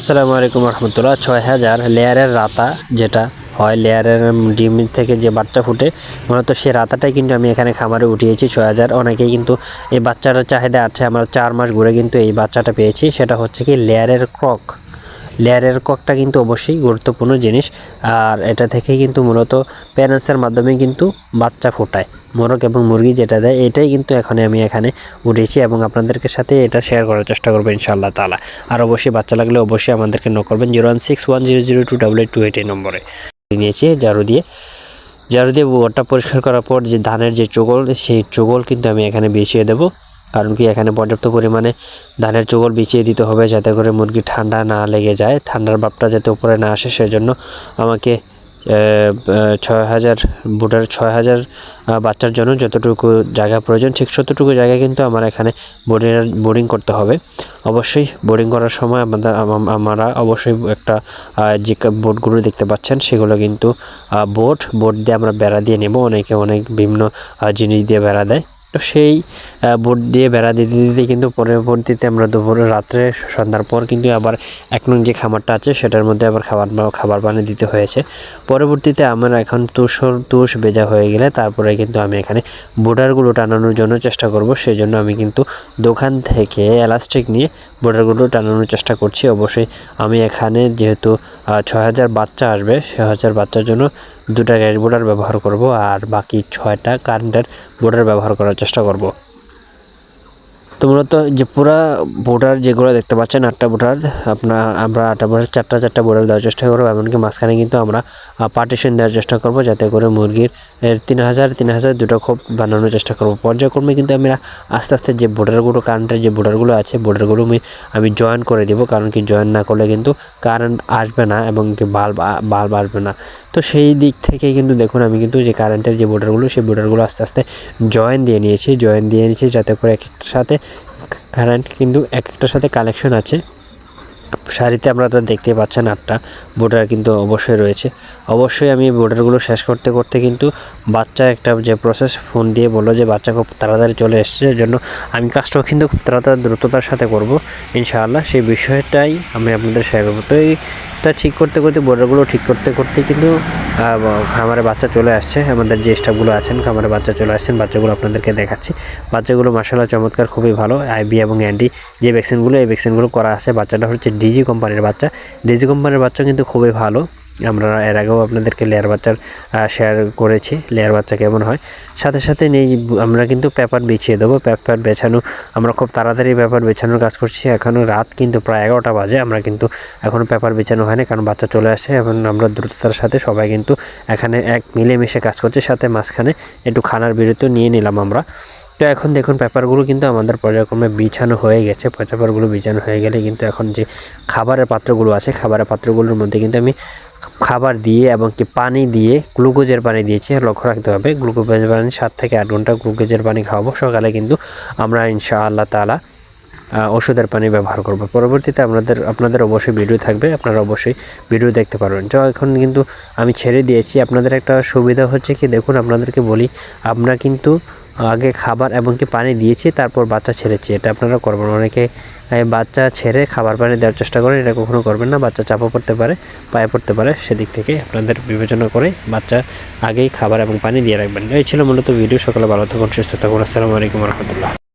আসসালামু আলাইকুম রহমতুল্লাহ। ছয় হাজার লেয়ারের রাতা যেটা হয়, লেয়ারের ডিম থেকে যে বাচ্চা ফুটে, মূলত সে রাতাটাই কিন্তু আমি এখানে খামারে উঠিয়েছি। ছয় হাজার অনেকেই কিন্তু এই বাচ্চাটার চাহিদা আছে। আমরা চার মাস ঘুরে কিন্তু এই বাচ্চাটা পেয়েছি। সেটা হচ্ছে কি লেয়ারের ক্রক। লেয়ারের ককটা কিন্তু অবশ্যই গুরুত্বপূর্ণ জিনিস। আর এটা থেকে কিন্তু মূলত প্যারেন্টসের মাধ্যমে কিন্তু বাচ্চা ফোটায়, মোরগ এবং মুরগি যেটা দেয়, এটাই কিন্তু এখন আমি এখানে উঠেছি এবং আপনাদেরকে সাথে এটা শেয়ার করার চেষ্টা করব ইনশাআল্লাহ তালা আর অবশ্যই বাচ্চা লাগলে অবশ্যই আমাদেরকে ন করবেন zero one six one zero zero two double eight two eight এই নম্বরে। নিয়েছি ঝাড়ু দিয়ে। ঝাড়ু দিয়ে ওটা পরিষ্কার করার পর যে ধানের যে চোগল, সেই চোগল কিন্তু আমি এখানে বিছিয়ে দেবো। কারণ কি এখানে পর্যাপ্ত পরিমাণে ধানের চোগল বিছিয়ে দিতে হবে যাতে করে মুরগি ঠান্ডা না লেগে যায়। ঠান্ডার ভাবটা যাতে উপরে না আসে, সেজন্য আমাকে ছয় হাজার, বুটার ছয় হাজার বাচ্চার জন্য যতটুকু জায়গা প্রয়োজন, ঠিক ততটুকু জায়গা কিন্তু আমার এখানে বোর্ডিং বোর্ডিং করতে হবে। অবশ্যই বোর্ডিং করার সময় আমাদের আমরা অবশ্যই একটা যে বোর্ডগুলো দেখতে পাচ্ছেন, সেগুলো কিন্তু বোট বোট দিয়ে আমরা বেড়া দিয়ে নেব। অনেকে অনেক বিভিন্ন জিনিস দিয়ে বেড়া দেয়। তো সেই বোট দিয়ে বেড়া দিতে দিতে কিন্তু পরবর্তীতে আমরা দুপুরে রাত্রে সন্ধ্যার পর কিন্তু আবার এক নং যে খামারটা আছে সেটার মধ্যে আবার খাবার খাবার পানি দিতে হয়েছে। পরবর্তীতে আমার এখন তুষর, তুষ বেজা হয়ে গেলে তারপরে কিন্তু আমি এখানে বোর্ডারগুলো টানানোর জন্য চেষ্টা করব। সেই জন্য আমি কিন্তু দোকান থেকে এলাস্টিক নিয়ে বোর্ডারগুলো টানানোর চেষ্টা করছি। অবশ্যই আমি এখানে যেহেতু ছয় হাজার বাচ্চা আসবে ছয় হাজার বাচ্চার জন্য দুটা গ্যাস বোর্ডার ব্যবহার করব আর বাকি ছয়টা কারেন্টের বোর্ডার ব্যবহার করার করব। তো মূলত যে পুরা বোর্ডার যেগুলো দেখতে পাচ্ছেন, আটটা বোর্ডার আপনার আমরা আটটা বোর্ডার চারটা চারটা বোর্ডার দেওয়ার চেষ্টা করব, এমনকি মাঝখানে কিন্তু আমরা পার্টিশন দেওয়ার চেষ্টা করব যাতে করে মুরগির তিন হাজার তিন হাজার দুটো খোপ বানানোর চেষ্টা করব। পর্যায়ক্রমে কিন্তু আমরা আস্তে আস্তে যে বোর্ডারগুলো কারেন্টের যে বোর্ডারগুলো আছে বোর্ডারগুলো আমি আমি জয়েন করে দেবো, কারণ কি জয়েন না করলে কিন্তু কারেন্ট আসবে না এবং কি বাল্ব বাল্ব আসবে না। তো সেই দিক থেকে কিন্তু দেখুন, আমি কিন্তু যে কারেন্টের যে বোর্ডারগুলো সেই বোর্ডারগুলো আস্তে আস্তে জয়েন দিয়ে নিয়েছি জয়েন দিয়ে নিয়েছি যাতে করে এক কারেন্ট কিন্তু এক একটার সাথে কালেকশন আছে। শাড়িতে আপনারা দেখতে পাচ্ছেন আটটা বোর্ডার কিন্তু অবশ্যই রয়েছে। অবশ্যই আমি বোর্ডারগুলো শেষ করতে করতে কিন্তু বাচ্চা একটা যে প্রসেস ফোন দিয়ে বলল যে বাচ্চা খুব তাড়াতাড়ি চলে এসছে জন্য আমি কাজটাও কিন্তু খুব তাড়াতাড়ি দ্রুততার সাথে করব। ইনশাআল্লাহ সেই বিষয়টাই আমি আপনাদের শেয়ার করব। তো এইটা ঠিক করতে করতে বোর্ডারগুলো ঠিক করতে করতে কিন্তু খামারে বাচ্চা চলে আসছে। আমাদের যে স্টাফগুলো আছেন, খামারে বাচ্চা চলে আসছেন, বাচ্চাগুলো আপনাদেরকে দেখাচ্ছি। বাচ্চাগুলো মাসাল্লাহ চমৎকার, খুবই ভালো। আইবি এবং অ্যান্টি যে ভ্যাকসিনগুলো এই ভ্যাকসিনগুলো করা আছে। বাচ্চাটা হচ্ছে ডিজি কোম্পানির বাচ্চা। ডিজি কোম্পানির বাচ্চা কিন্তু খুবই ভালো। আমরা এর আগেও আপনাদেরকে লেয়ার বাচ্চার শেয়ার করেছি লেয়ার বাচ্চা কেমন হয়। সাথে সাথে নেই, আমরা কিন্তু পেপার বিছিয়ে দেবো। পেপার বেছানো, আমরা খুব তাড়াতাড়ি পেপার বেছানোর কাজ করছি। এখনও রাত কিন্তু প্রায় এগারোটা বাজে। আমরা কিন্তু এখনও পেপার বেছানো হয়নি, কারণ বাচ্চা চলে আসে। এবং আমরা দ্রুততার সাথে সবাই কিন্তু এখানে এক মিলেমিশে কাজ করছে। সাথে মাঝখানে একটু খানার বিরতিও নিয়ে নিলাম আমরা। তো এখন দেখুন, পেপারগুলো কিন্তু আমাদের পর্যায়ক্রমে বিছানো হয়ে গেছে। পেপারগুলো বিছানো হয়ে গেলে কিন্তু এখন যে খাবারের পাত্রগুলো আছে, খাবারের পাত্রগুলোর মধ্যে কিন্তু আমি খাবার দিয়ে এবং কি পানি দিয়ে গ্লুকোজের পানি দিয়েছি। লক্ষ্য রাখতে হবে, গ্লুকোজের পানি সাত থেকে আট ঘণ্টা গ্লুকোজের পানি খাওয়াবো। সকালে কিন্তু আমরা ইনশাআল্লাহ তালা ওষুধের পানি ব্যবহার করব। পরবর্তীতে আপনাদের আপনাদের অবশ্যই ভিডিও থাকবে, আপনারা অবশ্যই ভিডিও দেখতে পারবেন। তো এখন কিন্তু আমি ছেড়ে দিয়েছি। আপনাদের একটা সুবিধা হচ্ছে কি, দেখুন, আপনাদেরকে বলি আমরা কিন্তু আগে খাবার এমনকি পানি দিয়েছি, তারপর বাচ্চা ছেড়েছি। এটা আপনারা করবেন। অনেকে বাচ্চা ছেড়ে খাবার পানি দেওয়ার চেষ্টা করেন, এটা কখনো করবেন না। বাচ্চা চাপা পড়তে পারে, পায়ে পড়তে পারে, সেদিক থেকে আপনাদের বিবেচনা করে বাচ্চা আগেই খাবার এবং পানি দিয়ে রাখবেন। এই ছিল মূলত ভিডিও। সকালে ভালো থাকুন, সুস্থ থাকুন। আসসালামু আলাইকুম রহমতুল্লাহ।